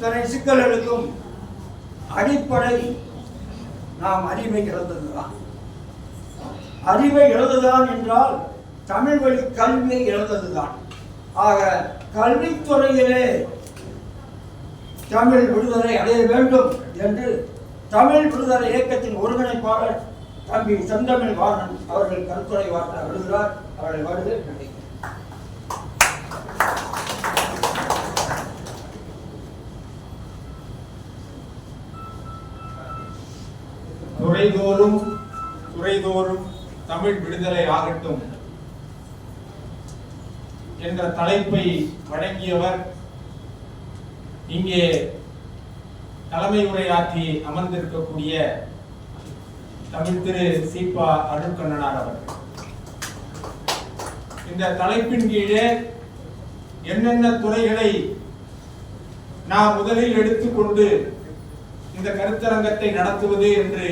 அத்தனை சிக்கல்களுக்கும் அடிப்படை நாம் அறிவை இழந்ததுதான். அறிவை இழந்ததுதான் என்றால் தமிழ் வழி கல்வியை இழந்ததுதான். ஆக கல்வித்துறையிலே தமிழ் விடுதலை அடைய வேண்டும் என்று தமிழ் விடுதலை இயக்கத்தின் ஒருங்கிணைப்பாளர் தம்பி செந்தமிழ் வாணன் அவர்கள் கருத்துரை வார்த்தை எழுதுகிறார் அவர்களை வருகை நன்றி துறைதோறும் துறைதோறும் தமிழ் விடுதலை ஆகட்டும் என்ற தலைப்பை வழங்கியவர் இங்கே தலைமை உரையாற்றி அமர்ந்திருக்கக்கூடிய தமிழ் திரு சீபா அருட்கண்ணனார் அவர்கள். இந்த தலைப்பின் கீழே என்னென்ன துறைகளை நாம் முதலில் எடுத்துக்கொண்டு இந்த கருத்தரங்கத்தை நடத்துவது என்று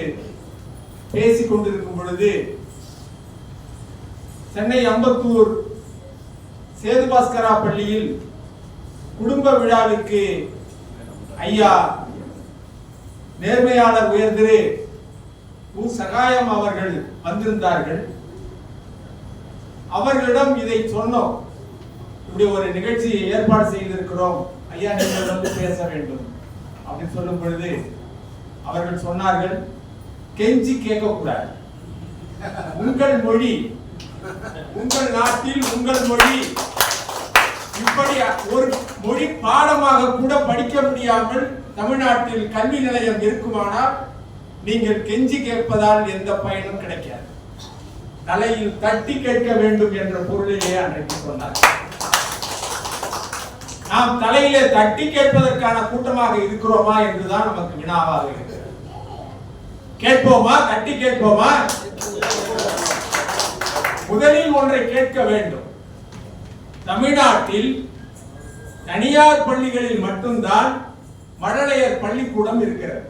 பேசிக் கொண்டிருக்கும் பொழுது சென்னை அம்பத்தூர் சேதுபாஸ்கரா பள்ளியில் குடும்ப விழாவிற்கு ஐயா நேர்மையாளர் உயர்திரு உ சகாயம் அவர்கள் வந்திருந்தார்கள். அவர்களிடம் இதை சொன்னோம். இப்படி ஒரு நிகழ்ச்சியை ஏற்பாடு செய்திருக்கிறோம். ஐயா நீங்கள் வந்து பேச வேண்டும். அப்படின்னு சொல்லும் பொழுது அவர்கள் சொன்னார்கள் கெஞ்சி கேட்கக்கூடாது. உங்கள் மொழி உங்கள் நாட்டில் உங்கள் மொழி. இப்படி ஒரு மொழி பாடமாக கூட படிக்க முடியாமல் தமிழ்நாட்டில் கல்வி நிலையம் இருக்குமானால் நீங்கள் கெஞ்சி கேட்பதால் எந்த பயனும் கிடைக்காது. தலையில் தட்டி கேட்க வேண்டும் என்ற பொருளிலே அன்றைக்கு சொன்னார். நாம் தலையிலே தட்டி கேட்பதற்கான கூட்டமாக இருக்கிறோமா என்றுதான் நமக்கு வினாவாக இருக்கிறது கேட்போமா? கட்டி கேட்போமா? முதலில் ஒன்றை கேட்க வேண்டும். தமிழ்நாட்டில் தனியார் பள்ளிகளில் மட்டும்தான் மழலையர் பள்ளிக்கூடம் இருக்கிறது.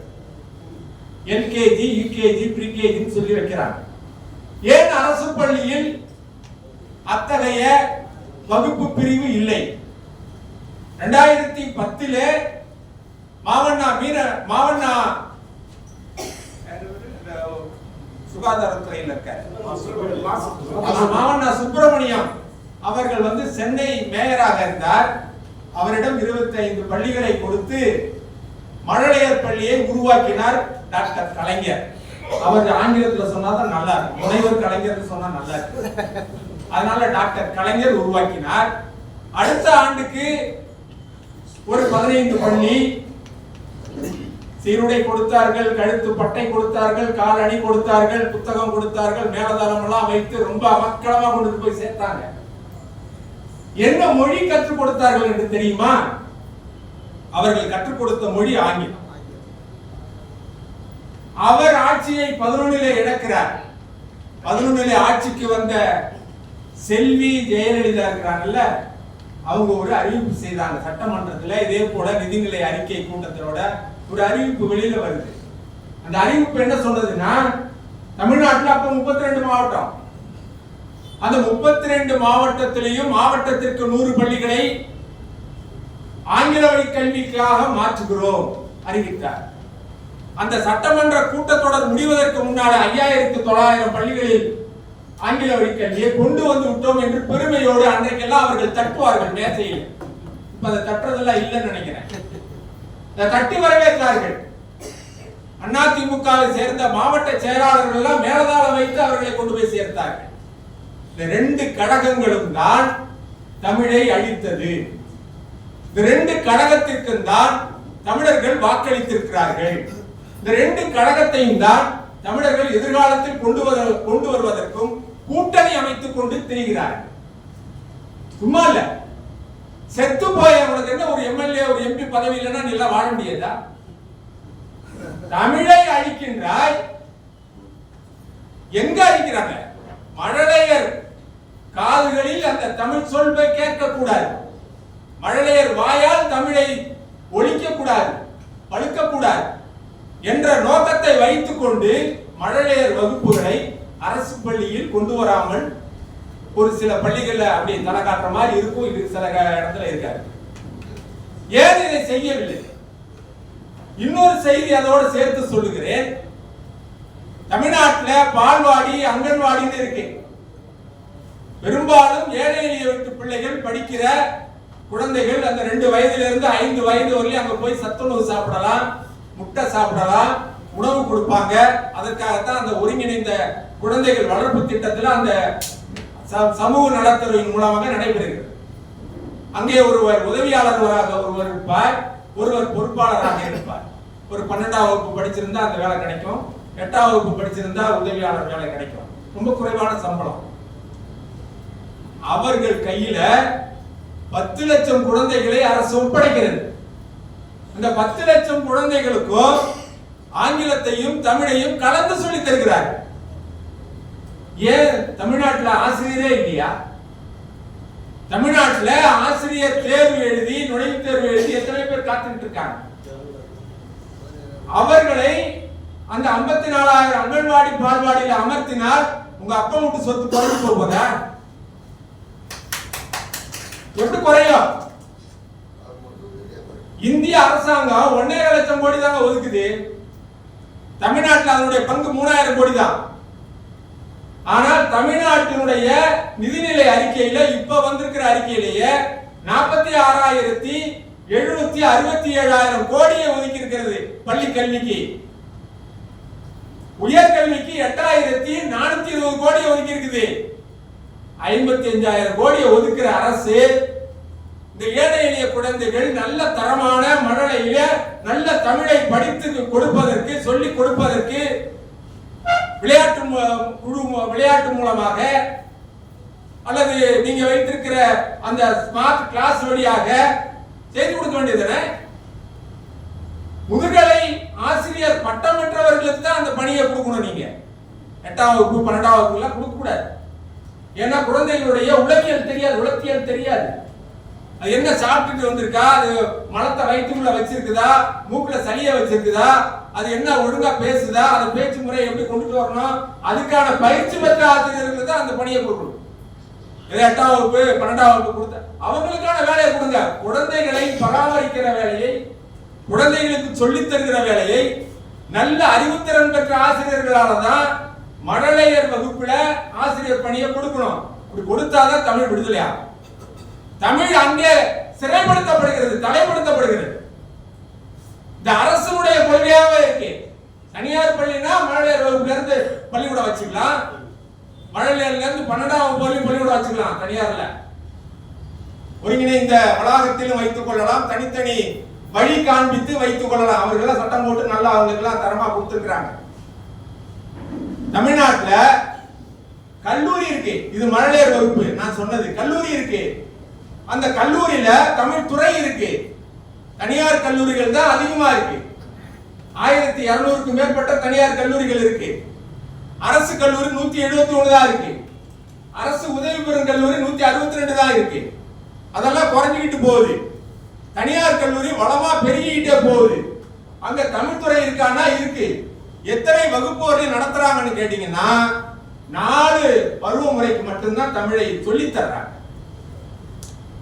எல்கேஜி யூகேஜி ப்ரீகேஜின்னு சொல்லி வைக்கிறாங்க. ஏன் அரசு பள்ளியில் அத்தகைய வகுப்பு பிரிவு இல்லை? ரெண்டாயிரத்தி பத்திலே மாவண்ணா மீன மாவண்ணா சுகாதாரத்துறையில் இருக்கார் அவர் மாவண்ணா சுப்பிரமணியம் அவர்கள் வந்து சென்னை மேயராக இருந்தார். அவரிடம் 25 பள்ளிகளை கொடுத்து மழலையர் பள்ளியை உருவாக்கினார் டாக்டர் கலைஞர். அவர் ஆங்கிலத்துல சொன்னாதான் நல்லா இருக்கும். முனைவர் கலைஞர் சொன்னா நல்லா இருக்கு அதனால டாக்டர் கலைஞர் உருவாக்கினார். அடுத்த ஆண்டுக்கு ஒரு பதினைந்து பள்ளி சீருடை கொடுத்தார்கள் கழுத்து பட்டை கொடுத்தார்கள் கால் அணி கொடுத்தார்கள் புத்தகம் கொடுத்தார்கள் மேலதாளம் எல்லாம் வைத்து ரொம்ப அமக்களமா கொண்டு போய் சேர்த்தாங்க. என்ன மொழி கற்றுக் கொடுத்தார்கள் என்று தெரியுமா? அவர்கள் கற்றுக் கொடுத்த மொழி ஆங்கிலம். அவர் ஆட்சியை பதினொன்னிலே இழக்கிறார். பதினொன்னிலே ஆட்சிக்கு வந்த செல்வி ஜெயலலிதா இருக்கிறாங்கல்ல அவங்க ஒரு அறிவிப்பு செய்தாங்க. சட்டமன்றத்துல இதே போல நிதிநிலை அறிக்கை கூட்டத்தோட ஒரு அறிவிப்பு வெளியில வருது. அந்த அறிவிப்பு என்ன சொல்றதுன்னா தமிழ்நாட்டில் அப்ப 32 மாவட்டம். அந்த 32 மாவட்டத்திலையும் மாவட்டத்திற்கு நூறு பள்ளிகளை ஆங்கில வழி கல்விக்காக மாற்றுகிறோம் அறிவித்தார். அந்த சட்டமன்ற கூட்டத்தொடர் முடிவதற்கு முன்னால் ஐயாயிரத்து தொள்ளாயிரம் பள்ளிகளில் ஆங்கில வழி கல்வியை கொண்டு வந்து விட்டோம் என்று பெருமையோடு அன்றைக்கெல்லாம் அவர்கள் தட்டுவார்கள் மேசையில் இப்ப அதை தட்டுறதெல்லாம் இல்லைன்னு நினைக்கிறேன். அதை தட்டி வரவேற்றார்கள். அதிமுகவை சேர்ந்த மாவட்ட செயலாளர்கள் எல்லாம் மேலதாளம் வைத்து அவர்களை கொண்டு போய் சேர்த்தார்கள். இந்த ரெண்டு கடகங்களும் தான் தமிழை அழித்தது. இந்த ரெண்டு கடகத்திற்கும் தான் தமிழர்கள் வாக்களித்திருக்கிறார்கள். இந்த ரெண்டு கடகத்தையும் தான் தமிழர்கள் எதிர்காலத்தில் கொண்டு வர கொண்டு வருவதற்கும் கூட்டணி அமைத்துக் கொண்டு திரிகிறார்கள். சும்மா இல்லை. செத்து போய் அவனுக்கு என்ன ஒரு எம்எல்ஏ ஒரு எம்பி பதவி இல்லைன்னா நீ வாழ முடியாதா? தமிழை அழிக்கின்றாய். எங்க அழிக்கிறாங்க? மழலையர் காதுகளில் அந்த தமிழ் சொல்வை கேட்க கூடாது மழலையர் வாயால் தமிழை ஒழிக்க கூடாது பழுக்க கூடாது என்ற நோக்கத்தை வைத்துக்கொண்டு மழலையர் வகுப்புகளை அரசு பள்ளியில் கொண்டு வராமல் ஒரு சில பள்ளிகள்ல அப்படி தலை காட்டுற மாதிரி இருக்கும். இது சில க- இடத்துல இருக்காரு ஏன் இதை செய்யவில்லை? இன்னொரு செய்தி அதோடு சேர்த்து சொல்லுகிறேன். தமிழ்நாட்டுல பால்வாடி அங்கன்வாடின்னு இருக்கு. பெரும்பாலும் ஏழை எளிய வீட்டு பிள்ளைகள் படிக்கிற குழந்தைகள் அந்த ரெண்டு வயதுல இருந்து ஐந்து வயது வரையும் அங்க போய் சத்துணவு சாப்பிடலாம் முட்டை சாப்பிடலாம் உணவு கொடுப்பாங்க. அதற்காகத்தான் அந்த ஒருங்கிணைந்த குழந்தைகள் வளர்ப்பு திட்டத்தில் அந்த சமூக நலத்துறையின் மூலமாக நடைபெறுகிறது. அங்கே ஒருவர் உதவியாளர்களாக ஒருவர் இருப்பார் ஒருவர் பொறுப்பாளராக இருப்பார். ஒரு பன்னெண்டாம் வகுப்பு படிச்சிருந்தா அந்த வேலை கிடைக்கும் எட்டாம் வகுப்பு படிச்சிருந்தா உதவியாளர் வேலை கிடைக்கும். ரொம்ப குறைவான சம்பளம். அவர்கள் கையில பத்து லட்சம் குழந்தைகளை அரசு ஒப்படைக்கிறது. இந்த பத்து லட்சம் குழந்தைகளுக்கும் ஆங்கிலத்தையும் தமிழையும் கலந்து சொல்லி தருகிறார் ஏன் தமிழ்நாட்டில் ஆசிரியரே இல்லையா? தமிழ்நாட்டில் ஆசிரியர் தேர்வு எழுதி நுழைவுத் தேர்வு எழுதி எத்தனை பேர் காத்துக்கிட்டு இருக்காங்க? அவர்களை அந்த ஐம்பத்தி நாலாயிரம் அங்கன்வாடி பால்வாடியில் அமர்த்தினால் உங்க அப்பா வீட்டு சொத்து குறைஞ்சு போகுதா? எப்படி குறையும்? இந்திய அரசாங்கம் ஒன்னே லட்சம் கோடி தாங்க ஒதுக்குது. தமிழ்நாட்டில் அதனுடைய பங்கு மூணாயிரம் கோடி தான். ஆனால் தமிழ்நாட்டினுடைய நிதிநிலை அறிக்கையில இப்ப வந்திருக்கிற அறிக்கையிலேயே நாற்பத்தி ஆறாயிரத்தி எழுநூத்தி அறுபத்தி ஏழாயிரம் கோடியை ஒதுக்கி இருக்கிறது பள்ளி கல்விக்கு உயர்கல்விக்கு எட்டாயிரத்தி நானூத்தி இருபது கோடி ஒதுக்கி இருக்குது ஐம்பத்தி அஞ்சாயிரம் கோடியை ஒதுக்குற அரசு இந்த ஏழை எளிய குழந்தைகள் நல்ல தரமான மழலையில நல்ல தமிழை படித்து கொடுப்பதற்கு சொல்லி கொடுப்பதற்கு விளையாட்டு குழு விளையாட்டு மூலமாக அல்லது நீங்க வைத்திருக்கிற அந்த ஸ்மார்ட் கிளாஸ் வழியாக செய்து கொடுக்க வேண்டியதுதானே முதுகலை ஆசிரியர் பட்டம் பெற்றவர்களுக்கு தான் அந்த பணியை கொடுக்கணும் நீங்க. எட்டாம் வகுப்பு பன்னெண்டாம் வகுப்புலாம் கொடுக்க கூடாது ஏன்னா குழந்தைகளுடைய உளவியல் தெரியாது உளத்தியல் தெரியாது. அது என்ன சாப்பிட்டுட்டு வந்திருக்கா? அது மலத்தை வயிற்றுக்குள்ள வச்சிருக்குதா? மூக்குல சளிய வச்சிருக்குதா? அது என்ன ஒழுங்கா பேசுதா? அந்த பேச்சு முறை எப்படி கொண்டுட்டு வரணும்? அதுக்கான பயிற்சி பெற்ற ஆசிரியர்களுக்கு தான் அந்த பணியை கொடுக்கணும். இது எட்டாம் வகுப்பு பன்னெண்டாம் வகுப்பு கொடுத்த அவங்களுக்கான வேலையை கொடுங்க. குழந்தைகளை பராமரிக்கிற வேலையை குழந்தைகளுக்கு சொல்லித் தருகிற வேலையை நல்ல அறிவுத்திறன் பெற்ற ஆசிரியர்களால தான் மழலையர் வகுப்புல ஆசிரியர் பணியை கொடுக்கணும். அப்படி கொடுத்தாதான் தமிழ் விடுதலையா தமிழ் அங்கே சிறைப்படுத்தப்படுகிறது தலைப்படுத்தப்படுகிறது. இந்த அரசனுடைய கொள்கையாவே இருக்கு. தனியார் பள்ளினா மழலையர் வகுப்புல இருந்து பள்ளிக்கூடம் வச்சுக்கலாம். மழலையர்ல இருந்து பன்னெண்டாம் வகுப்பு வரையும் பள்ளிக்கூடம் வச்சுக்கலாம் தனியார்ல. ஒருங்கிணைந்த வளாகத்திலும் வைத்துக் கொள்ளலாம். தனித்தனி வழி காண்பித்து வைத்துக் கொள்ளலாம். அவர்கள் சட்டம் போட்டு நல்லா அவங்களுக்கு எல்லாம் தரமா கொடுத்துருக்காங்க தமிழ்நாட்டுல கல்லூரி இருக்கு. இது மழலையர் வகுப்பு. நான் சொன்னது கல்லூரி இருக்கு. அந்த கல்லூரியில தமிழ் துறை இருக்கு. தனியார் கல்லூரிகள் தான் அதிகமா இருக்கு. ஆயிரத்தி இருநூறுக்கும் மேற்பட்ட தனியார் கல்லூரிகள் இருக்கு. அரசு கல்லூரி நூத்தி எழுபத்தி ஒன்று தான் இருக்கு. அரசு உதவி பெறும் கல்லூரி நூத்தி அறுபத்தி ரெண்டு தான் இருக்கு. அதெல்லாம் குறைஞ்சிக்கிட்டு போகுது. தனியார் கல்லூரி வளமா பெருகிக்கிட்டே போகுது. அங்க தமிழ்துறை இருக்கானா? இருக்கான்னா இருக்கு. எத்தனை வகுப்பு வரையும் நடத்துறாங்கன்னு கேட்டீங்கன்னா நாலு பருவமுறைக்கு மட்டும்தான் தமிழை சொல்லித்தர்றாங்க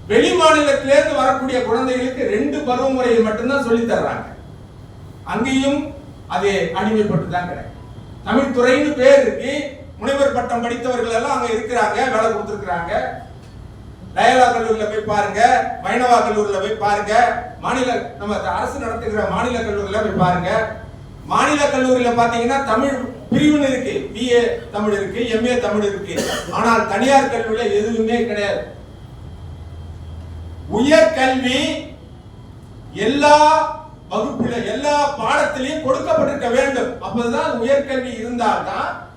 வெளி மாநிலத்திலிருந்து வரக்கூடிய குழந்தைகளுக்கு ரெண்டு பருவமுறையை மட்டும்தான் சொல்லித் தர்றாங்க. அங்கேயும் அது அடிமைப்பட்டு தான் கிடைக்கும் தமிழ் துறைன்னு பேர் இருக்கு. முனைவர் பட்டம் படித்தவர்கள் எல்லாம் அங்க இருக்கிறாங்க வேலை கொடுத்துருக்குறாங்க. டயலா கல்லூரியில் போய் பாருங்க வைணவா கல்லூரியில் போய் பாருங்க மாநில நம்ம அரசு நடத்துகிற மாநில கல்லூரியில் போய் பாருங்க. மாநில கல்லூரியில் பார்த்தீங்கன்னா தமிழ் பிரிவுன்னு இருக்கு. பிஏ தமிழ் இருக்கு எம்ஏ தமிழ் இருக்கு. ஆனால் தனியார் கல்லூரியில் எதுவுமே கிடையாது. உயர்கல்வி எல்லா வகுப்புல எல்லா பாடத்திலையும் கொடுக்கப்பட்டிருக்க வேண்டும். அப்போதுதான் உயர்கல்வி இருந்தால்தான்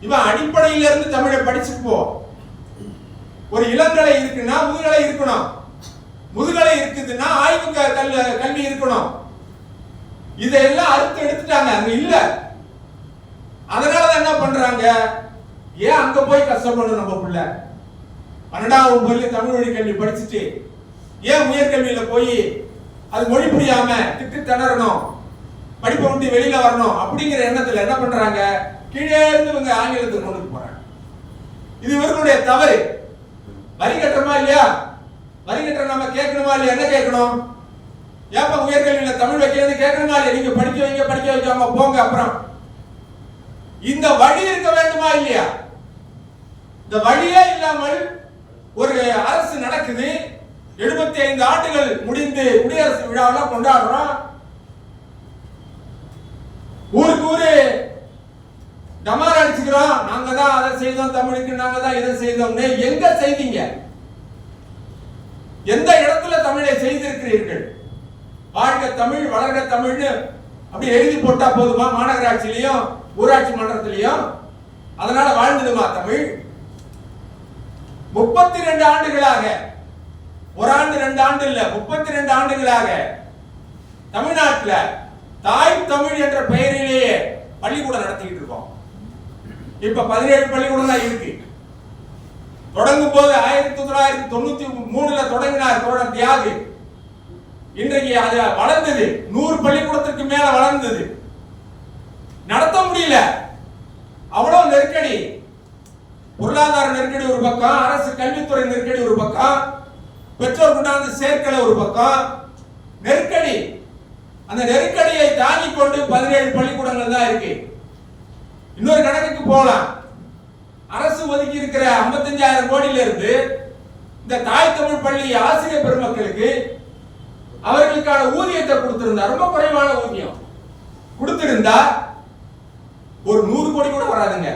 இவன் அடிப்படையில இருந்து தமிழை படிச்சுப்போம் ஒரு இளங்கலை இருக்குன்னா முதுகலை இருக்கணும். முதுகலை இருக்குதுன்னா ஆய்வு க- கல்- கல்வி இருக்கணும். இதெல்லாம் அறுத்து எடுத்துட்டாங்க. அங்க இல்ல. அதனாலதான் என்ன பண்றாங்க? ஏன் அங்க போய் கஷ்டப்படணும் நம்ம பிள்ளை? பன்னெண்டாவது வகுப்பு தமிழ் வழி கல்வி படிச்சுட்டு ஏன் உயர்கல்வியில் போய் அது மொழி புரியாம திட்டு திணறணும் படிப்பை விட்டு வெளியில வரணும் அப்படிங்கிற எண்ணத்துல என்ன பண்றாங்க? கீழே இருந்து இவங்க ஆங்கிலத்துக்கு கொண்டு போறாங்க. இது இவர்களுடைய தவறு. வரி கட்டுறமா இல்லையா? வரி கட்டுற நம்ம கேட்கணுமா இல்லையா? என்ன கேட்கணும்? ஏப்பா உயர்கல்வியில தமிழ் வைக்கிறது கேட்கணுமா இல்லையா? நீங்க படிக்க வைங்க படிக்க வைக்காம போங்க அப்புறம். இந்த வழி இருக்க வேண்டுமா இல்லையா? இந்த வழியே இல்லாமல் ஒரு அரசு நடக்குது. எழுபத்தி ஐந்து ஆண்டுகள் முடிந்து குடியரசு விழாவெல்லாம் கொண்டாடுறோம். ஊருக்கு ஊரு டமார் அடிச்சுக்கிறோம். நாங்க தான் அதை செய்தோம் தமிழுக்கு நாங்க தான் இதை செய்தோம்னு எங்க செய்தீங்க? எந்த இடத்துல தமிழை செய்திருக்கிறீர்கள்? வாழ்க தமிழ் வளர்க தமிழ்னு அப்படி எழுதி போட்டா போதுமா? மாநகராட்சியிலையும் ஊராட்சி மன்றத்திலையும்? அதனால வாழ்ந்துடுமா தமிழ்? முப்பத்தி ரெண்டு ஆண்டுகளாக ஒரு ஆண்டு ரெண்டு ஆண்டு இல்ல முப்பத்தி ரெண்டு ஆண்டுகளாக தமிழ்நாட்டில் தாய் தமிழ் என்ற பெயரிலேயே பள்ளிக்கூடம் நடத்திக்கிட்டு இருக்கோம். இப்ப பதினேழு பள்ளிக்கூடம் தான் இருக்கு. தொடங்கும் போது ஆயிரத்தி தொள்ளாயிரத்தி தொண்ணூத்தி மூணுல தொடங்கினார் தோழர் தியாகு. இன்றைக்கு அது வளர்ந்தது. நூறு பள்ளிக்கூடத்திற்கு மேல வளர்ந்தது. நடத்த முடியல. அவ்வளவு நெருக்கடி. பொருளாதார நெருக்கடி ஒரு பக்கம் அரசு கல்வித்துறை நெருக்கடி ஒரு பக்கம். பெற்றோர் கொண்டாந்து சேர்க்கல ஒரு பக்கம் நெருக்கடி. அந்த நெருக்கடியை தாங்கி கொண்டு பதினேழு பள்ளிக்கூடங்கள் தான் இருக்கு. இன்னொரு கணக்குக்கு போகலாம் அரசு ஒதுக்கி இருக்கிற 55000 கோடியில இருந்து இந்த தாய் தமிழ் பள்ளி ஆசிரியர் பெருமக்களுக்கு அவர்களுக்கான ஊதியத்தை கொடுத்திருந்தா ரொம்ப குறைவான ஊதியம். கொடுத்திருந்தா ஒரு நூறு கோடி கூட வராதுங்க.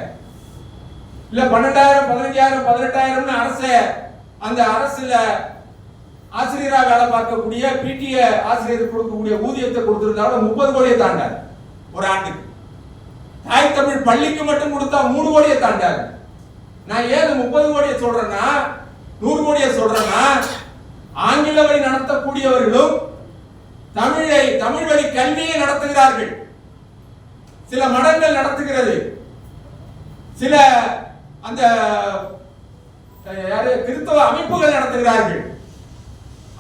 இல்ல பன்னெண்டாயிரம் பதினஞ்சாயிரம் பதினெட்டாயிரம்னு அரச அந்த அரசுல ஆசிரியராக வேலை பார்க்கக்கூடிய பிடிஏ ஆசிரியர் கொடுக்கக்கூடிய ஊதியத்தை கொடுத்திருந்தாலும் முப்பது கோடியை தாண்டார் ஒரு ஆண்டுக்கு. தாய் தமிழ் பள்ளிக்கு மட்டும் கொடுத்தா மூணு கோடியை தாண்டார். நான் ஏன் முப்பது கோடியை சொல்றேன்னா நூறு கோடியை சொல்றேன்னா ஆங்கில வழி நடத்தக்கூடியவர்களும் தமிழை தமிழ் வழி கல்வியை நடத்துகிறார்கள். சில மடங்கள் நடத்துகிறது. சில அந்த திருத்தவ அமைப்புகள் நடத்துகிறார்கள்.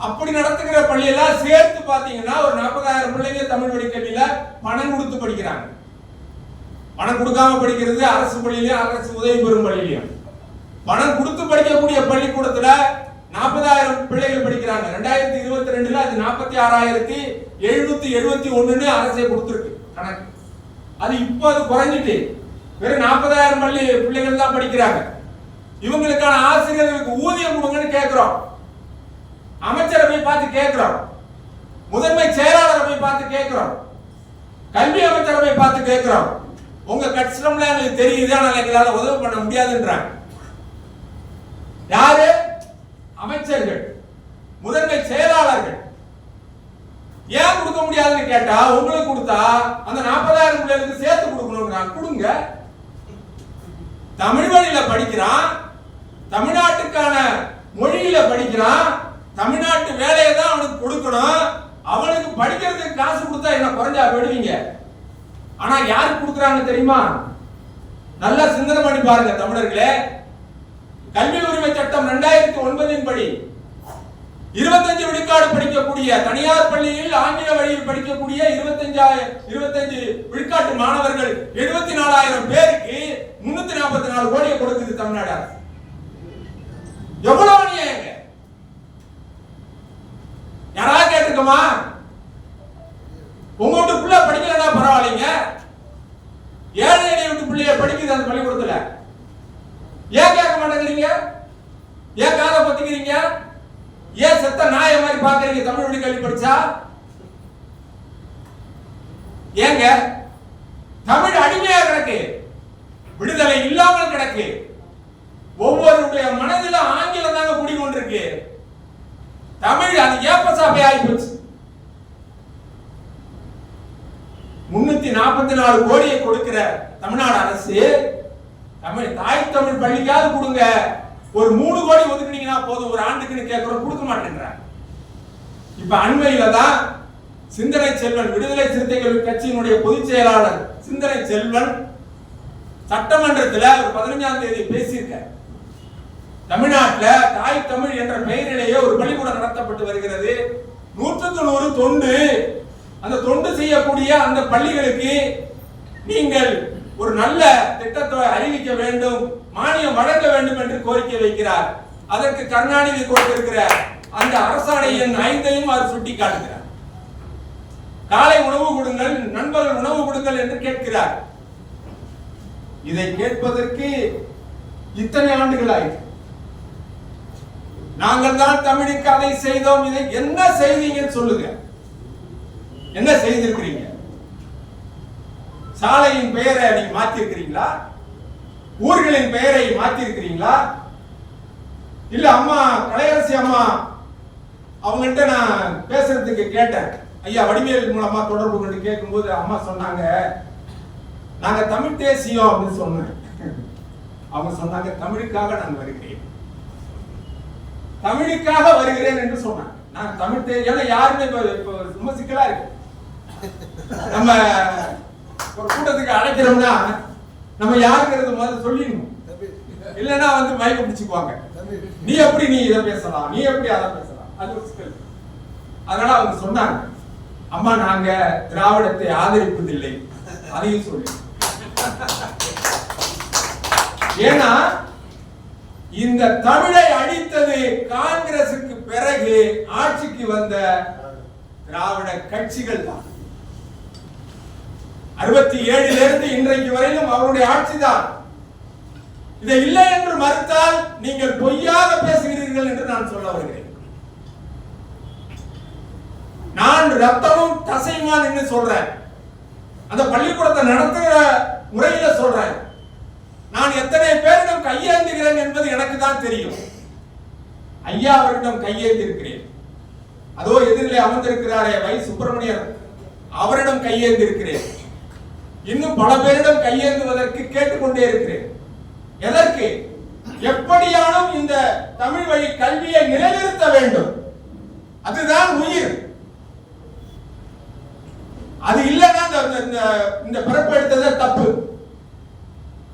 அப்படி நடத்துகிற பள்ளியெல்லாம் சேர்த்து பாத்தீங்கன்னா ஒரு நாற்பதாயிரம் பிள்ளைங்க தமிழ் வழி கல்வியில பணம் கொடுத்து படிக்கிறாங்க. பணம் கொடுக்காம படிக்கிறது அரசு பள்ளியிலையும் அரசு உதவி பெறும் பள்ளியிலையும். பணம் கொடுத்து படிக்கக்கூடிய பள்ளிக்கூடத்துல நாற்பதாயிரம் பிள்ளைகள் படிக்கிறாங்க. ரெண்டாயிரத்தி இருபத்தி ரெண்டுல அது நாற்பத்தி ஆறாயிரத்தி எழுநூத்தி எழுபத்தி ஒண்ணுன்னு அரசே கொடுத்துருக்கு கணக்கு. அது இப்போ அது குறைஞ்சிட்டு வெறும் நாற்பதாயிரம் பள்ளி பிள்ளைகள் தான் படிக்கிறாங்க. இவங்களுக்கான ஆசிரியர்களுக்கு ஊதியம் கொடுங்கன்னு கேட்கிறோம் அமைச்சரை போய் பார்த்து கேட்கிறோம். முதன்மை செயலாளரை போய் பார்த்து கேட்கிறோம். கல்வி அமைச்சரை போய் பார்த்து கேட்கிறோம். உங்க கஷ்டம்ல எங்களுக்கு தெரியுது? ஆனால் எங்களால உதவி பண்ண முடியாதுன்றாங்க. யாரு? அமைச்சர்கள். முதன்மை செயலாளர்கள். ஏன் கொடுக்க முடியாதுன்னு கேட்டா உங்களுக்கு கொடுத்தா அந்த நாற்பதாயிரம் பிள்ளைகளுக்கு சேர்த்து கொடுக்கணும் கொடுங்க. தமிழ் வழியில படிக்கிறான். தமிழ்நாட்டுக்கான மொழியில படிக்கிறான். தமிழ்நாட்டு வேலையை தான் அவனுக்கு கொடுக்கணும். அவனுக்கு படிக்கிறதுக்கு காசு கொடுத்தா என்ன குறைஞ்சா போயிடுவீங்க? ஆனா யாருக்கு கொடுக்குறாங்க தெரியுமா? நல்லா சிந்தனை பண்ணி பாருங்க தமிழர்களே. கல்வி உரிமை சட்டம் ரெண்டாயிரத்தி ஒன்பதின் படி. இருபத்தஞ்சு விழுக்காடு படிக்கக்கூடிய தனியார் பள்ளியில் ஆங்கில வழியில் படிக்கக்கூடிய இருபத்தஞ்சாயிரம் இருபத்தஞ்சு விழுக்காட்டு மாணவர்கள் எழுபத்தி நாலாயிரம் பேருக்கு முன்னூத்தி நாற்பத்தி நாலு கோடியை கொடுக்குது தமிழ்நாடு எவ்வளவு அநியாயங்க? யாராவது கேட்டுக்கோமா உங்க வீட்டு பிள்ளை படிக்கலன்னா பரவாயில்லைங்க. ஏழை எளிய வீட்டு பிள்ளைய படிக்குது அந்த பள்ளிக்கூடத்துல. ஏன் கேட்க மாட்டேங்கிறீங்க? ஏன் காதை பத்திக்கிறீங்க? ஏன் செத்த நாய மாதிரி பாக்குறீங்க தமிழ் வழி கல்வி படிச்சா? ஏங்க தமிழ் அடிமையா கிடக்கு. விடுதலை இல்லாமல் கிடக்கு. ஒவ்வொருடைய மனதிலும் ஆங்கிலம் தாங்க குடிக்கொண்டிருக்கு தமிழ் அது ஏப்ப சாப்பை ஆகிப்போச்சு போச்சு முன்னூத்தி நாற்பத்தி நாலு கோடியை கொடுக்கிற தமிழ்நாடு அரசு தமிழ் தாய் தமிழ் பள்ளிக்காவது கொடுங்க. ஒரு மூணு கோடி ஒதுக்குனீங்கன்னா போதும் ஒரு ஆண்டுக்குன்னு கேட்கிறோம் கொடுக்க மாட்டேன்றாங்க. இப்ப அண்மையில தான் சிந்தனை செல்வன் விடுதலை சிறுத்தைகள் கட்சியினுடைய பொதுச் செயலாளர் சிந்தனை செல்வன் சட்டமன்றத்தில் ஒரு பதினஞ்சாம் தேதி பேசியிருக்கார். தமிழ்நாட்டில் தாய் தமிழ் என்ற பெயரிலேயே ஒரு பள்ளிக்கூடம் நடத்தப்பட்டு வருகிறது. நூற்றுக்கு நூறு தொண்டு. அந்த தொண்டு செய்யக்கூடிய அந்த பள்ளிகளுக்கு நீங்கள் ஒரு நல்ல திட்டத்தை அறிவிக்க வேண்டும் மானியம் வழங்க வேண்டும் என்று கோரிக்கை வைக்கிறார். அதற்கு கருணாநிதி கொடுத்திருக்கிற அந்த அரசாணை எண் ஐந்தையும் அவர் சுட்டி காட்டுகிறார் காலை உணவு கொடுங்கள் நண்பர்கள் உணவு கொடுங்கள் என்று கேட்கிறார். இதை கேட்பதற்கு இத்தனை ஆண்டுகள் ஆயிற்று. நாங்கள் தான் தமிழுக்கு அதை செய்தோம். இதை என்ன செய்தீங்கன்னு சொல்லுங்க. என்ன செய்திருக்கிறீங்க? சாலையின் பெயரை நீங்க மாத்திருக்கிறீங்களா? ஊர்களின் பெயரை மாத்திருக்கிறீங்களா? இல்ல அம்மா கலையரசி அம்மா அவங்கள்ட்ட நான் பேசுறதுக்கு கேட்டேன். ஐயா வடிவேல் மூலமா தொடர்பு கொண்டு கேட்கும்போது அம்மா சொன்னாங்க நாங்க தமிழ் தேசியம் அப்படின்னு சொன்னேன். அவங்க சொன்னாங்க தமிழுக்காக நான் வருகிறேன். தமிழுக்காக வருகிறேன் என்று சொன்னாங்க நான் தமிழ் தே யாருமே இப்போ ரொம்ப சிக்கலா இருக்கு. நம்ம ஒரு கூட்டத்துக்கு அழைக்கிறோம்னா நம்ம யாருங்கிறது முதல்ல சொல்லிடணும். இல்லைன்னா வந்து மயக்க பிடிச்சுக்குவாங்க. நீ எப்படி நீ இதை பேசலாம்? நீ எப்படி அதை பேசலாம்? அது ஒரு சிக்கல். அதனால அவங்க சொன்னாங்க அம்மா நாங்க திராவிடத்தை ஆதரிப்பதில்லை. அதையும் சொல்லி. ஏன்னா இந்த தமிழை அழித்தது காங்கிரசுக்கு பிறகு ஆட்சிக்கு வந்த திராவிட கட்சிகள் தான். அறுபத்தி ஏழுல இருந்து இன்றைக்கு வரையிலும் அவருடைய ஆட்சிதான் இதை இல்லை என்று மறுத்தால் நீங்கள் பொய்யாக பேசுகிறீர்கள் என்று நான் சொல்ல வருகிறேன். நான் ரத்தமும் தசைமான் என்று சொல்றேன். அந்த பள்ளிக்கூடத்தை நடத்துகிற முறையில சொல்றேன். நான் எத்தனை பேரிடம் கையேந்துகிறேன் என்பது எனக்கு தான் தெரியும். ஐயா அவரிடம் கையேந்திருக்கிறேன். அதோ எதிரிலே அமர்ந்திருக்கிறாரே வை சுப்பிரமணியர் அவரிடம் கையேந்திருக்கிறேன். இன்னும் பல பேரிடம் கையேந்துவதற்கு கேட்டுக்கொண்டே இருக்கிறேன். எதற்கு? எப்படியானும் இந்த தமிழ் வழி கல்வியை நிலைநிறுத்த வேண்டும். அதுதான் உயிர். அது இல்லைன்னா இந்த- இந்த- இந்த பிறப்பு தப்பு.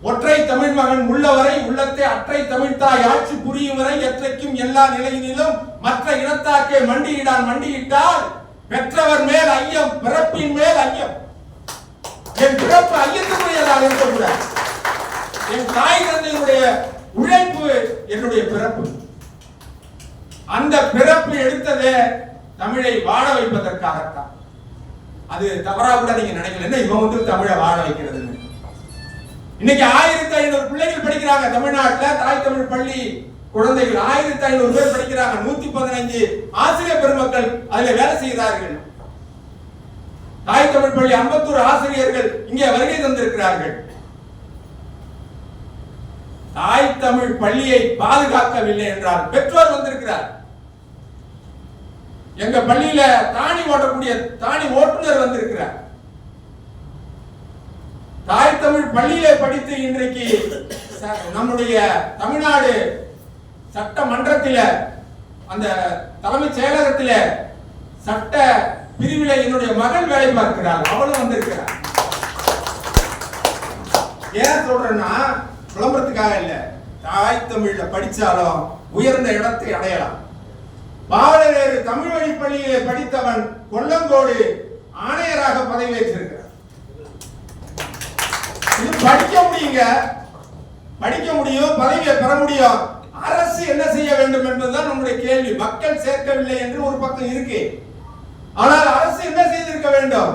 ஒற்றை தமிழ் மகன் உள்ளவரை உள்ளத்தை அற்றை தமிழ் தாய் ஆட்சி புரியும் வரை எற்றைக்கும் எல்லா நிலையினிலும் மற்ற இனத்தாக்கே மண்டியிடான் மண்டியிட்டால் பெற்றவர் மேல் ஐயம் பிறப்பின் மேல் ஐயம். என் பிறப்பு ஐயத்துக்குரியதாக இருக்கக்கூடாது. என் தாய் தந்தையினுடைய உழைப்பு என்னுடைய பிறப்பு. அந்த பிறப்பு எடுத்ததே தமிழை வாழ வைப்பதற்காகத்தான். அது தவறா கூட நீங்க நினைக்கல. என்ன இவன் வந்து தமிழை வாழ வைக்கிறதுன்னு? இன்னைக்கு ஆயிரத்தி ஐநூறு பிள்ளைகள் படிக்கிறாங்க தமிழ்நாட்டில் தாய் தமிழ் பள்ளி குழந்தைகள் ஆயிரத்தி ஐநூறு பேர் படிக்கிறாங்க நூத்தி பதினைஞ்சு ஆசிரியர் பெருமக்கள் அதுல வேலை செய்கிறார்கள். தாய் தமிழ் பள்ளி அம்பத்தூர் ஆசிரியர்கள் இங்கே வருகை தந்திருக்கிறார்கள். தாய் தமிழ் பள்ளியை பாதுகாக்கவில்லை என்றால் பெற்றோர் வந்திருக்கிறார். எங்க பள்ளியில தாணி ஓட்டக்கூடிய தாணி ஓட்டுநர் வந்திருக்கிறார். தாய் தமிழ் பள்ளியிலே படித்து இன்றைக்கு ச- நம்முடைய தமிழ்நாடு சட்டமன்றத்தில அந்த தலைமைச் செயலகத்தில சட்ட பிரிவில என்னுடைய மகள் வேலை பார்க்கிறாள். அவளும் வந்திருக்கிறார் ஏன் சொல்றேன்னா விளம்பரத்துக்காக இல்ல. தாய் தமிழ்ல படிச்சாலும் உயர்ந்த இடத்தை அடையலாம். பாவலரேறு தமிழ் வழி பள்ளியிலே படித்தவன் கொல்லங்கோடு ஆணையராக பதவியேற்றிருக்கிறார் படிக்க முடியுங்க. படிக்க முடியும் பதவியை பெற முடியும். அரசு என்ன செய்ய வேண்டும் என்பதுதான் நம்முடைய கேள்வி. மக்கள் சேர்க்கவில்லை என்று ஒரு பக்கம் இருக்கு. ஆனால் அரசு என்ன செய்திருக்க வேண்டும்?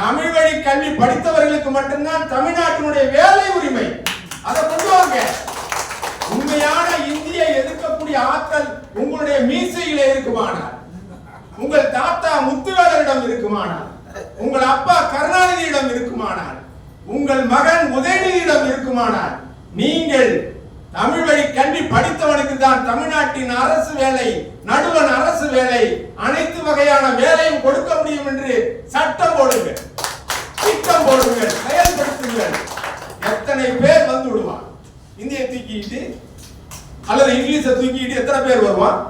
தமிழ் வழி கல்வி படித்தவர்களுக்கு மட்டும்தான் தமிழ்நாட்டினுடைய வேலை உரிமை. அதை கொண்டு வாங்க. உண்மையான இந்திய எதிர்க்கக்கூடிய ஆற்றல் உங்களுடைய மீசையிலே இருக்குமானால் உங்கள் தாத்தா முத்துவேலரிடம் இருக்குமானால் உங்கள் அப்பா கருணாநிதியிடம் இருக்குமானால் உங்கள் மகன் உதயநிதியிடம் இருக்குமானால் நீங்கள் தமிழ் வழி படித்தவனுக்கு தான் தமிழ்நாட்டின் அரசு வேலை நடுவன் அரசு வேலை அனைத்து வகையான வேலையும் கொடுக்க முடியும் என்று சட்டம் போடுங்கள். திட்டம் போடுங்கள் செயல்படுத்துங்கள். எத்தனை பேர் வந்து விடுவான்? இந்தியை தூக்கிட்டு அல்லது இங்கிலீஷை தூக்கிட்டு எத்தனை பேர் வருவான்?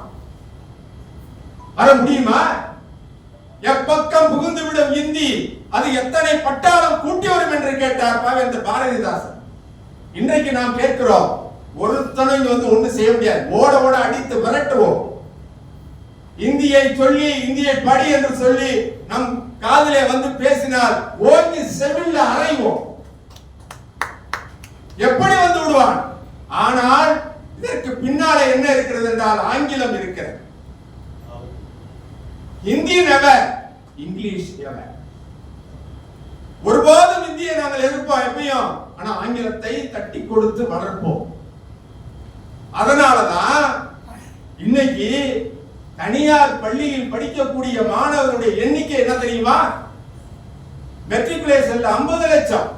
வர முடியுமா? எப்பக்கம் புகுந்து விடும் இந்தி அது எத்தனை பட்டாளம் கூட்டி வரும் என்று கேட்டார் பாவேந்தர் பாரதிதாசன். இன்றைக்கு நாம் கேட்கிறோம் ஒருத்தனும் இங்க வந்து ஒண்ணு செய்ய முடியாது. ஓட ஓட அடித்து விரட்டுவோம். இந்தியை சொல்லி இந்தியை படி என்று சொல்லி நம் காதலே வந்து பேசினால் ஓங்கி செவில்ல அறைவோம் எப்படி வந்து விடுவான்? ஆனால் இதற்கு பின்னாலே என்ன இருக்கிறது என்றால் ஆங்கிலம் இருக்கிறது. Hindi never English ever? ஒருபோதும் இந்தியை நாங்கள் எதிர்ப்போம் எப்பயும். ஆனா ஆங்கிலத்தை தட்டி கொடுத்து வளர்ப்போம். அதனாலதான் இன்னைக்கு தனியார் பள்ளியில் படிக்கக்கூடிய மாணவருடைய எண்ணிக்கை என்ன தெரியுமா? மெட்ரிகுலேஷன்ல ஐம்பது லட்சம்.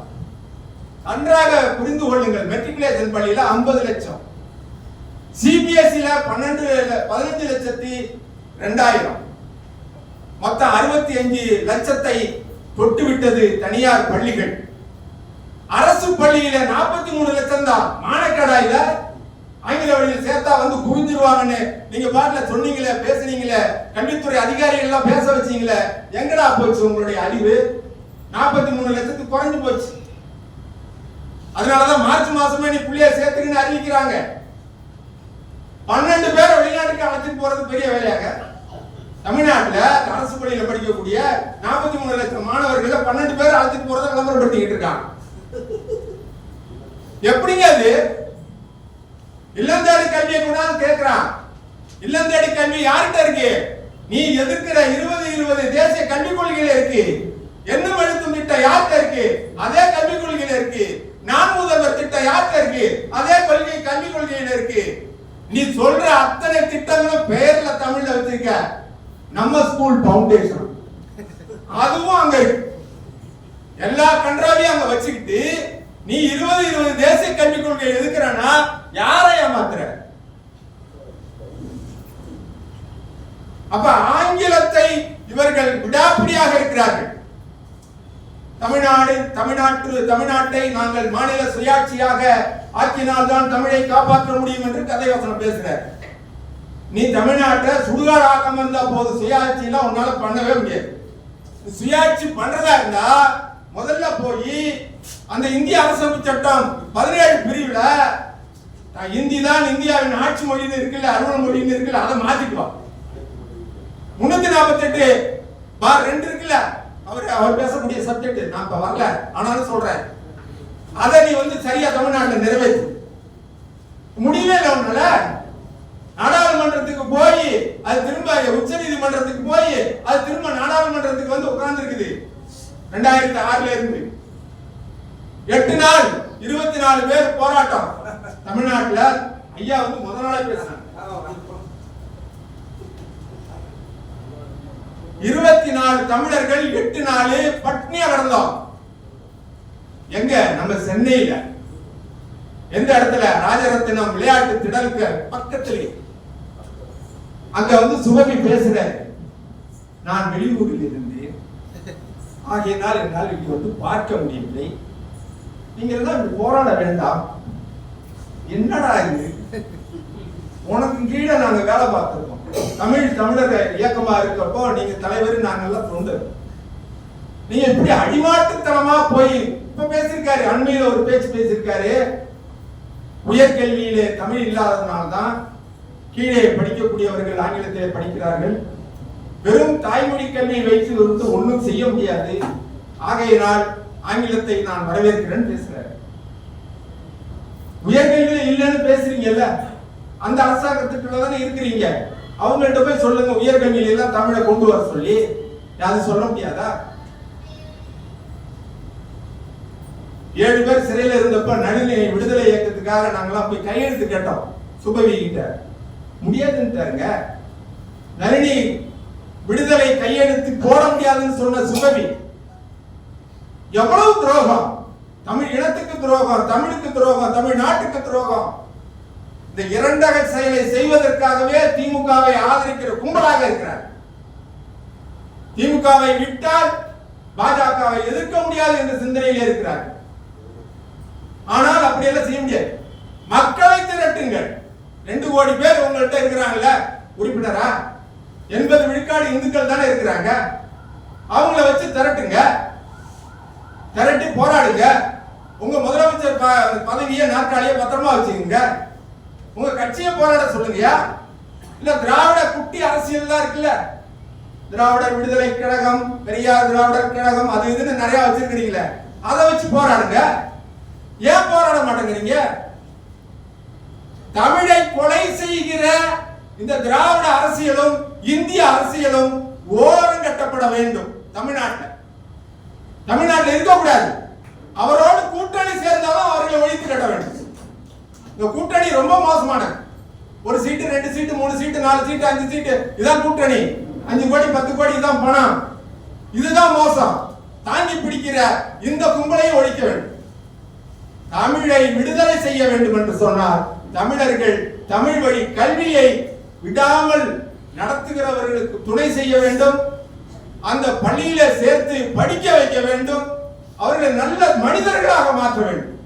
நன்றாக புரிந்து கொள்ளுங்கள் மெட்ரிகுலேஷன் பள்ளியில ஐம்பது லட்சம். சிபிஎஸ்இல பன்னெண்டு பதினஞ்சு லட்சத்தி ரெண்டாயிரம். மொத்தம் அறுபத்தி அஞ்சு லட்சத்தை தொட்டுவிட்டது தனியார் பள்ளிகள். அரசு பள்ளியில நாற்பத்தி மூணு லட்சம் தான். மானக்கடாயில ஆங்கில வழியில் சேர்த்தா வந்து குவிஞ்சிருவாங்கன்னு நீங்க பாட்டுல சொன்னீங்களே பேசுனீங்களே கல்வித்துறை அதிகாரிகள் எல்லாம் பேச வச்சீங்களே எங்கடா போச்சு உங்களுடைய அறிவு? நாற்பத்தி மூணு லட்சத்துக்கு குறைஞ்சு போச்சு. அதனாலதான் மார்ச் மாசமே நீ புள்ளைய சேர்த்துக்கின்னு அறிவிக்கிறாங்க. பன்னெண்டு பேர் வெளிநாட்டுக்கு அழைச்சிட்டு போறது பெரிய வேலையாக தமிழ்நாட்டுல அரசு பள்ளியில படிக்கக்கூடிய நாற்பத்தி மூணு லட்சம் மாணவர்கள் பன்னெண்டு பேர் அழைச்சிட்டு போறதை விளம்பரப்படுத்திக்கிட்டு இருக்காங்க எப்படிங்க அது? இல்லந்தேடி கல்வியை கொண்டாந்து கேட்கிறான் இல்லந்தேடி கல்வி யார்கிட்ட இருக்கு? நீ எதிர்க்கிற இருபது இருபது தேசிய கல்விக் கொள்கையில இருக்கு. என்ன எழுத்தும் திட்டம் யார்கிட்ட இருக்கு? அதே கல்விக் கொள்கையில இருக்கு. நான் முதல்வர் திட்டம் யார்கிட்ட இருக்கு? அதே கொள்கை கல்விக் கொள்கையில இருக்கு. நீ சொல்ற அத்தனை திட்டங்களும் பெயர்ல தமிழ்ல வச்சிருக்க. நம்ம ஸ்கூல் ஃபவுண்டேஷன் அதுவும் அங்க இருக்கு. எல்லா கன்றாவையும் அங்க வச்சுக்கிட்டு நீ இருபது இருபது தேசிய கல்விக் கொள்கை எதுக்குறனா யாரை ஏமாத்துற? அப்ப ஆங்கிலத்தை இவர்கள் விடாப்பிடியாக இருக்கிறார்கள். தமிழ்நாடு தமிழ்நாட்டு தமிழ்நாட்டை நாங்கள் மாநில சுயாட்சியாக ஆக்கினால்தான் தமிழை காப்பாற்ற முடியும் என்று கதை கதையோசனம் பேசுகிறார் நீ தமிழ்நாட்டை சுடுகாடு ஆக்காம இருந்தா போதும். சுயாட்சி எல்லாம் உன்னால பண்ணவே முடியாது. சுயாட்சி பண்றதா இருந்தா முதல்ல போய் அந்த இந்திய அரசமைப்பு சட்டம் பதினேழு பிரிவுல நான் இந்தி தான் இந்தியாவின் ஆட்சி மொழின்னு இருக்குல்ல அலுவல் மொழின்னு இருக்குல்ல அதை மாத்திக்குவோம் முன்னூத்தி நாற்பத்தி எட்டு பார் ரெண்டு இருக்குல்ல. அவர் அவர் பேசக்கூடிய சப்ஜெக்ட் நான் இப்ப வரல ஆனாலும் சொல்றேன். அதை நீ வந்து சரியா தமிழ்நாட்டில் நிறைவேற்று. முடியவே இல்லை உன்னால. நாடாளுமன்றத்துக்கு போய் அது திரும்ப உச்ச நீதிமன்றத்துக்கு போய் அது திரும்ப நாடாளுமன்றத்துக்கு வந்து உட்கார்ந்து இருக்குது ரெண்டாயிரத்தி ஆறுல இருந்து. எட்டு நாள் இருபத்தி நாலு பேர் போராட்டம். தமிழ்நாட்டுல ஐயா வந்து முதல் நாளே பேசினாங்க இருபத்தி நாலு தமிழர்கள் எட்டு நாள் பட்னியா கிடந்தோம். எங்க? நம்ம சென்னையில. எந்த இடத்துல? ராஜரத்தினம் விளையாட்டு திடலுக்கு பக்கத்திலேயே அங்க வந்து சுபமி பேசுற நான் வெளியூரில் இருந்தேன். ஆகையினால் என்னால் இங்கு வந்து பார்க்க முடியவில்லை. நீங்க எல்லாம் போராட வேண்டாம். என்னடா இது? உனக்கு கீழே நாங்க வேலை பார்த்துருக்கோம். தமிழ் தமிழர் இயக்கமா இருக்கப்போ நீங்க தலைவர் நாங்கெல்லாம் தொண்டர். நீங்க இப்படி அடிமாட்டுத்தனமா போய் இப்ப பேசியிருக்காரு. அண்மையில ஒரு பேச்சு பேசியிருக்காரு. உயர்கல்வியிலே தமிழ் இல்லாததுனால்தான் கீழே படிக்கக்கூடியவர்கள் ஆங்கிலத்திலே படிக்கிறார்கள். வெறும் தாய்மொழி கல்வியை வைத்து வந்து ஒன்றும் செய்ய முடியாது. ஆகையினால் ஆங்கிலத்தை நான் வரவேற்கிறேன் பேசுறாரு உயர்கல்வியில இல்லைன்னு பேசுறீங்கல்ல அந்த அரசாங்கத்துக்குள்ள தானே இருக்கிறீங்க. அவங்கள்ட்ட போய் சொல்லுங்க உயர்கல்வியில எல்லாம் தமிழை கொண்டு வர சொல்லி. அது சொல்ல முடியாதா? ஏழு பேர் சிறையில் இருந்தப்ப நடுநிலை விடுதலை இயக்கத்துக்காக நாங்கெல்லாம் போய் கையெழுத்து கேட்டோம் சுபவி கிட்ட. முடியாதுன்ட்டாருங்க நளினி விடுதலை கையெழுத்து போட முடியாதுன்னு சொன்ன சுபவி எவ்வளவு துரோகம்? தமிழ் இனத்துக்கு துரோகம் தமிழுக்கு துரோகம் தமிழ் நாட்டுக்கு துரோகம். இந்த இரண்டக செயலை செய்வதற்காகவே திமுகவை ஆதரிக்கிற கும்பலாக இருக்கிறார். திமுகவை விட்டால் பாஜகவை எதிர்க்க முடியாது என்ற சிந்தனையில் இருக்கிறார். ஆனால் அப்படியெல்லாம் செய்ய முடியாது. மக்களை திரட்டுங்கள். ரெண்டு கோடி பேர் உங்கள்கிட்ட இருக்கிறாங்கல்ல உறுப்பினரா? எண்பது விழுக்காடு இந்துக்கள் தானே இருக்கிறாங்க. அவங்கள வச்சு திரட்டுங்க. திரட்டி போராடுங்க. உங்க முதலமைச்சர் ப- பதவியை நாற்காலியை பத்திரமா வச்சுக்கோங்க. உங்க கட்சியை போராட சொல்லுங்கயா இல்ல திராவிட குட்டி அரசியல் தான் இருக்குல்ல. திராவிடர் விடுதலை கழகம் பெரியார் திராவிடர் கழகம் அது இதுன்னு நிறைய வச்சிருக்கிறீங்களே. அதை வச்சு போராடுங்க. ஏன் போராட மாட்டேங்கிறீங்க? தமிழை கொலை செய்கிற இந்த திராவிட அரசியலும் இந்திய அரசியலும் ஓரம் கட்டப்பட வேண்டும் தமிழ்நாட்டில். தமிழ்நாட்டில் இருக்கக்கூடாது அவரோடு கூட்டணி சேர்ந்தாலும் அவர்களை ஒழித்து கட்ட வேண்டும். இந்த கூட்டணி ரொம்ப மோசமானது. ஒரு சீட்டு ரெண்டு சீட்டு மூணு சீட்டு நாலு சீட்டு அஞ்சு சீட்டு இதான் கூட்டணி. அஞ்சு கோடி பத்து கோடி இதான் பணம். இதுதான் மோசம். தாங்கி பிடிக்கிற இந்த கும்பலையும் ஒழிக்க வேண்டும். தமிழை விடுதலை செய்ய வேண்டும் என்று சொன்னார் தமிழர்கள் தமிழ் வழி கல்வியை விடாமல் நடத்துகிறவர்களுக்கு துணை செய்ய வேண்டும். அந்த பள்ளியில சேர்த்து படிக்க வைக்க வேண்டும். அவர்களை நல்ல மனிதர்களாக மாற்ற வேண்டும்.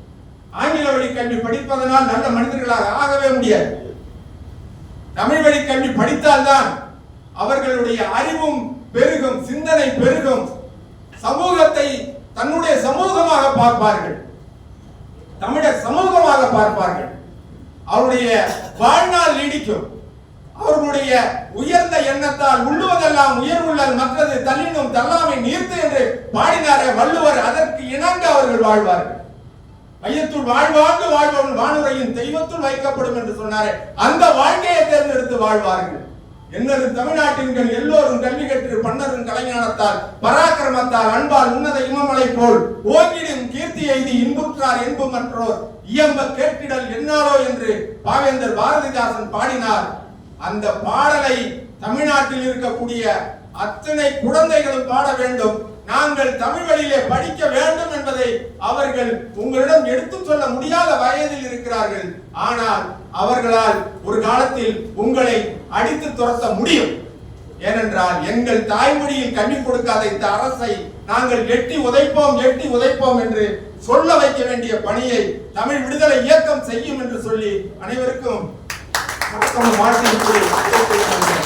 ஆங்கில வழி கல்வி படிப்பதனால் நல்ல மனிதர்களாக ஆகவே முடியாது. தமிழ் வழி கல்வி படித்தால்தான் அவர்களுடைய அறிவும் பெருகும் சிந்தனை பெருகும். சமூகத்தை தன்னுடைய சமூகமாக பார்ப்பார்கள். தமிழர் சமூகமாக பார்ப்பார்கள். அவருடைய வாழ்நாள் நீடிக்கும். அவர்களுடைய உயர்ந்த எண்ணத்தால் உள்ளுவதெல்லாம் உயர்வுள்ளல் மற்றது தள்ளினும் தள்ளாமை நீர்த்து என்று பாடினாரே வள்ளுவர் அதற்கு இணங்க அவர்கள் வாழ்வார்கள். மையத்துள் வாழ்வாங்கு வாழ்பவன் வானுரையின் தெய்வத்துள் வைக்கப்படும் என்று சொன்னாரே அந்த வாழ்க்கையை தேர்ந்தெடுத்து வாழ்வார்கள். என்னது தமிழ்நாட்டின்கள் எல்லோரும் கல்வி கற்று பன்னரும் கலைஞானத்தால் பராக்கிரமத்தால் அன்பால் உன்னத இமமலை போல் ஓங்கிடும் கீர்த்தி எய்தி இன்புற்றார் என்பு மற்றோர் இயம்ப கேட்டிடல் என்னாலோ என்று பாவேந்தர் பாரதிதாசன் பாடினார். அந்த பாடலை தமிழ்நாட்டில் இருக்கக்கூடிய அத்தனை குழந்தைகளும் பாட வேண்டும். நாங்கள் தமிழ் வழியிலே படிக்க வேண்டும் என்பதை அவர்கள் உங்களிடம் எடுத்துச் சொல்ல முடியாத வயதில் இருக்கிறார்கள். ஆனால் அவர்களால் ஒரு காலத்தில் உங்களை அடித்து துரத்த முடியும். ஏனென்றால் எங்கள் தாய்மொழியில் கண்ணி கொடுக்காத இந்த அரசை நாங்கள் எட்டி உதைப்போம் எட்டி உதைப்போம் என்று சொல்ல வைக்க வேண்டிய பணியை தமிழ் விடுதலை இயக்கம் செய்யும் என்று சொல்லி அனைவருக்கும் மாற்றி